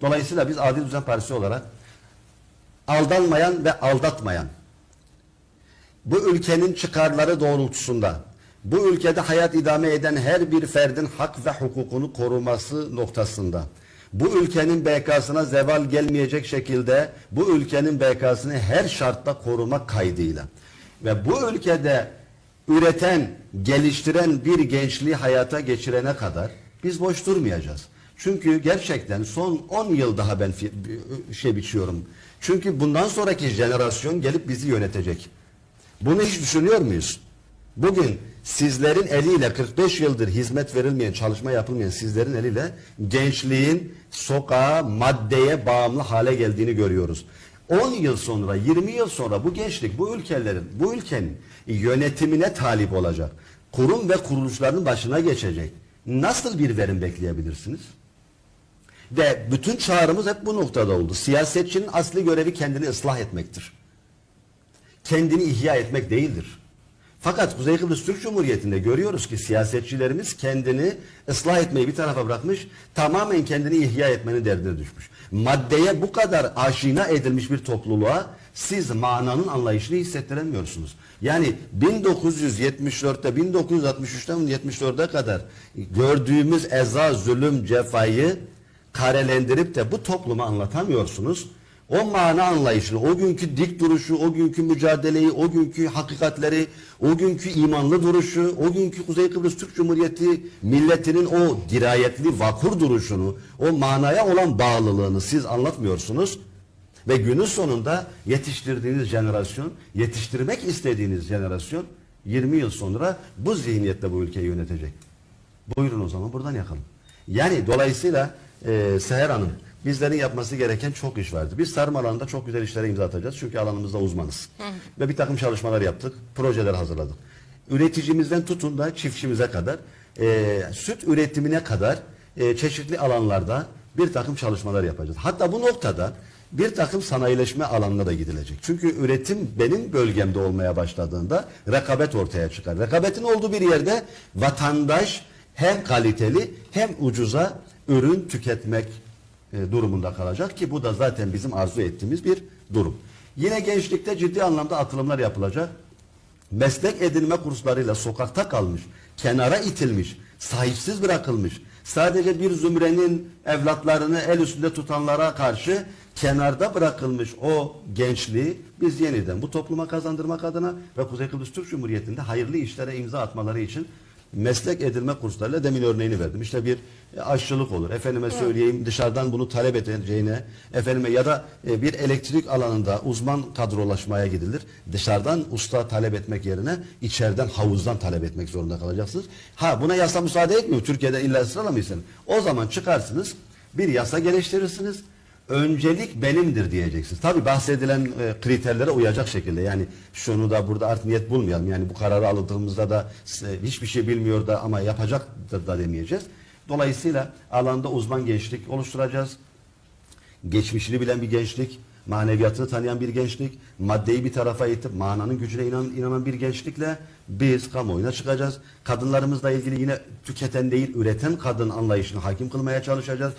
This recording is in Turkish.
Dolayısıyla biz Adil Düzen Partisi olarak aldanmayan ve aldatmayan, bu ülkenin çıkarları doğrultusunda, bu ülkede hayat idame eden her bir ferdin hak ve hukukunu koruması noktasında, bu ülkenin BK'sına zeval gelmeyecek şekilde bu ülkenin BK'sını her şartta korumak kaydıyla ve bu ülkede üreten, geliştiren bir gençliği hayata geçirene kadar biz boş durmayacağız. Çünkü gerçekten son 10 yıl daha ben fi- şey biçiyorum. Çünkü bundan sonraki jenerasyon gelip bizi yönetecek. Bunu hiç düşünüyor muyuz? Bugün sizlerin eliyle 45 yıldır hizmet verilmeyen, çalışma yapılmayan sizlerin eliyle gençliğin sokağa, maddeye bağımlı hale geldiğini görüyoruz. 10 yıl sonra, 20 yıl sonra bu gençlik, bu ülkelerin, bu ülkenin yönetimine talip olacak. Kurum ve kuruluşların başına geçecek. Nasıl bir verim bekleyebilirsiniz? Ve bütün çağrımız hep bu noktada oldu. Siyasetçinin asli görevi kendini ıslah etmektir kendini ihya etmek değildir. Fakat Kuzey Kıbrıs Türk Cumhuriyeti'nde görüyoruz ki siyasetçilerimiz kendini ıslah etmeyi bir tarafa bırakmış, tamamen kendini ihya etmenin derdine düşmüş. Maddeye bu kadar aşina edilmiş bir topluluğa siz mananın anlayışını hissettiremiyorsunuz. Yani 1974'te, 1963'ten 74'e kadar gördüğümüz eza, zulüm, cefayı karelendirip de bu topluma anlatamıyorsunuz. O mana anlayışını, o günkü dik duruşu, o günkü mücadeleyi, o günkü hakikatleri, o günkü imanlı duruşu, o günkü Kuzey Kıbrıs Türk Cumhuriyeti milletinin o dirayetli, vakur duruşunu, o manaya olan bağlılığını siz anlatmıyorsunuz. Ve günün sonunda yetiştirdiğiniz jenerasyon, yetiştirmek istediğiniz jenerasyon 20 yıl sonra bu zihniyetle bu ülkeyi yönetecek. Buyurun o zaman buradan yakalım. Yani dolayısıyla e, Seher Hanım bizlerin yapması gereken çok iş vardı. Biz tarım alanında çok güzel işlere imza atacağız. Çünkü alanımızda uzmanız. Ve bir takım çalışmalar yaptık. Projeler hazırladık. Üreticimizden tutun da çiftçimize kadar e, süt üretimine kadar e, çeşitli alanlarda bir takım çalışmalar yapacağız. Hatta bu noktada bir takım sanayileşme alanına da gidilecek. Çünkü üretim benim bölgemde olmaya başladığında rekabet ortaya çıkar. Rekabetin olduğu bir yerde vatandaş hem kaliteli hem ucuza ürün tüketmek e, durumunda kalacak ki bu da zaten bizim arzu ettiğimiz bir durum. Yine gençlikte ciddi anlamda atılımlar yapılacak. Meslek edinme kurslarıyla sokakta kalmış, kenara itilmiş, sahipsiz bırakılmış, sadece bir zümrenin evlatlarını el üstünde tutanlara karşı kenarda bırakılmış o gençliği biz yeniden bu topluma kazandırmak adına ve Kuzey Kıbrıs Türk Cumhuriyeti'nde hayırlı işlere imza atmaları için meslek edinme kurslarıyla demin örneğini verdim. İşte bir e, aşçılık olur. Efendime söyleyeyim dışarıdan bunu talep edeceğine efendime ya da e, bir elektrik alanında uzman kadrolaşmaya gidilir. Dışarıdan usta talep etmek yerine içeriden havuzdan talep etmek zorunda kalacaksınız. Ha buna yasa müsaade etmiyor. Türkiye'de illa sıralamayısın. O zaman çıkarsınız bir yasa geliştirirsiniz. Öncelik benimdir diyeceksiniz. Tabii bahsedilen e, kriterlere uyacak şekilde. Yani şunu da burada art niyet bulmayalım. Yani bu kararı aldığımızda da e, hiçbir şey bilmiyor da ama yapacak da, da demeyeceğiz. Dolayısıyla alanda uzman gençlik oluşturacağız. Geçmişini bilen bir gençlik, maneviyatını tanıyan bir gençlik, maddeyi bir tarafa itip mananın gücüne inan, inanan bir gençlikle biz kamuoyuna çıkacağız. Kadınlarımızla ilgili yine tüketen değil üreten kadın anlayışını hakim kılmaya çalışacağız.